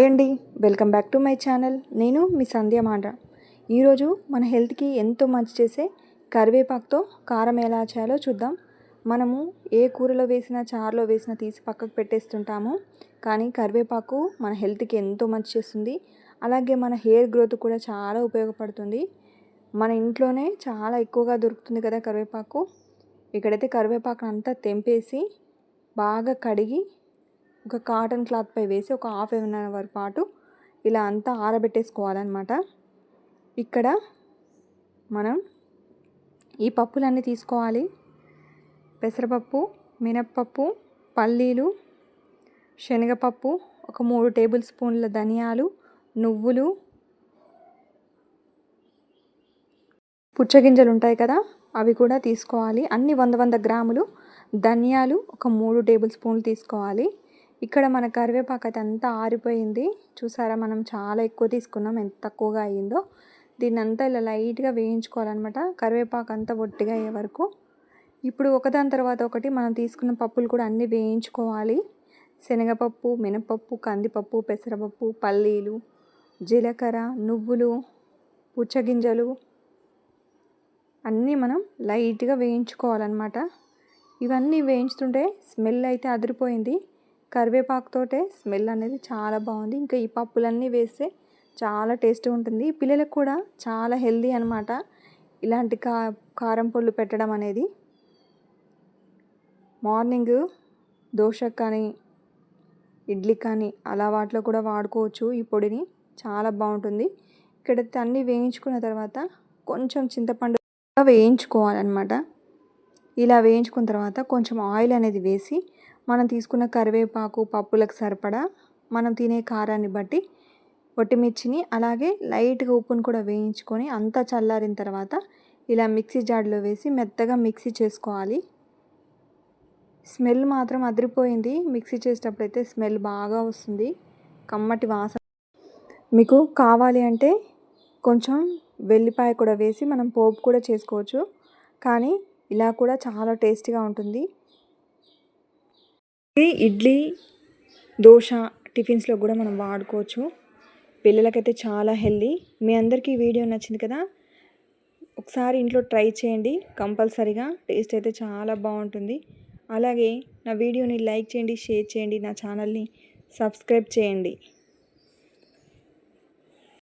Hi అండి. Welcome back to my channel. నేను మీ సంధ్య మాట ఈరోజు మన హెల్త్కి ఎంతో మంచి చేసే కరివేపాకుతో కారం ఎలా చేయాలో చూద్దాం. మనము ఏ కూరలో వేసినా చారులో వేసినా తీసి పక్కకు పెట్టేస్తుంటాము. కానీ కరివేపాకు మన హెల్త్కి ఎంతో మంచి చేస్తుంది. అలాగే మన హెయిర్ గ్రోత్ కూడా చాలా ఉపయోగపడుతుంది. మన ఇంట్లోనే చాలా ఎక్కువగా దొరుకుతుంది కదా కరివేపాకు. ఇక్కడైతే కరివేపాకును అంతా తెంపేసి బాగా కడిగి ఒక కాటన్ క్లాత్పై వేసి ఒక హాఫ్ ఎన్ అవర్ పాటు ఇలా అంతా ఆరబెట్టేసుకోవాలన్నమాట. ఇక్కడ మనం ఈ పప్పులన్నీ తీసుకోవాలి. పెసరపప్పు మినప్పప్పు పల్లీలు శనగపప్పు ఒక మూడు టేబుల్ స్పూన్ల ధనియాలు నువ్వులు పుచ్చగింజలు ఉంటాయి కదా అవి కూడా తీసుకోవాలి. అన్ని వంద వంద గ్రాములు ధనియాలు ఒక మూడు టేబుల్ స్పూన్లు తీసుకోవాలి. ఇక్కడ మన కరివేపాకు అయితే అంతా ఆరిపోయింది. చూసారా మనం చాలా ఎక్కువ తీసుకున్నాం. ఎంత తక్కువగా అయ్యిందో. దీన్ని అంతా ఇలా లైట్గా వేయించుకోవాలన్నమాట. కరివేపాకు అంతా ఒట్టిగా అయ్యే వరకు. ఇప్పుడు ఒకదాని తర్వాత ఒకటి మనం తీసుకున్న పప్పులు కూడా అన్నీ వేయించుకోవాలి. శనగపప్పు మినపప్పు కందిపప్పు పెసరపప్పు పల్లీలు జీలకర్ర నువ్వులు పుచ్చగింజలు అన్నీ మనం లైట్గా వేయించుకోవాలన్నమాట. ఇవన్నీ వేయించుతుంటే స్మెల్ అయితే అదిరిపోయింది. కరివేపాకుతోటే స్మెల్ అనేది చాలా బాగుంది. ఇంకా ఈ పప్పులన్నీ వేస్తే చాలా టేస్ట్ ఉంటుంది. పిల్లలకు కూడా చాలా హెల్దీ అనమాట ఇలాంటి కా కారం పొళ్ళు పెట్టడం అనేది. మార్నింగ్ దోశ కానీ ఇడ్లీ కానీ అలా వాటిలో కూడా వాడుకోవచ్చు. ఈ పొడిని చాలా బాగుంటుంది. ఇక్కడ అన్నీ వేయించుకున్న తర్వాత కొంచెం చింతపండు వేయించుకోవాలన్నమాట. ఇలా వేయించుకున్న తర్వాత కొంచెం ఆయిల్ అనేది వేసి మనం తీసుకున్న కరివేపాకు పప్పులకు సరిపడా మనం తినే కారాన్ని బట్టి ఒట్టిమిర్చిని అలాగే లైట్గా ఉప్పును కూడా వేయించుకొని అంతా చల్లారిన తర్వాత ఇలా మిక్సీ జార్లో వేసి మెత్తగా మిక్సీ చేసుకోవాలి. స్మెల్ మాత్రం అదిరిపోయింది. మిక్సీ చేసేటప్పుడు అయితే స్మెల్ బాగా వస్తుంది. కమ్మటి వాసన. మీకు కావాలి అంటే కొంచెం వెల్లిపాయ కూడా వేసి మనం పోపు కూడా చేసుకోవచ్చు. కానీ ఇలా కూడా చాలా టేస్టీగా ఉంటుంది. ఇడ్లీ దోశ టిఫిన్స్లో కూడా మనం వాడుకోవచ్చు. పిల్లలకైతే చాలా హెల్దీ. మీ అందరికీ వీడియో నచ్చింది కదా? ఒకసారి ఇంట్లో ట్రై చేయండి. కంపల్సరీగా టేస్ట్ అయితే చాలా బాగుంటుంది. అలాగే నా వీడియోని లైక్ చేయండి షేర్ చేయండి నా ఛానల్ని సబ్స్క్రైబ్ చేయండి.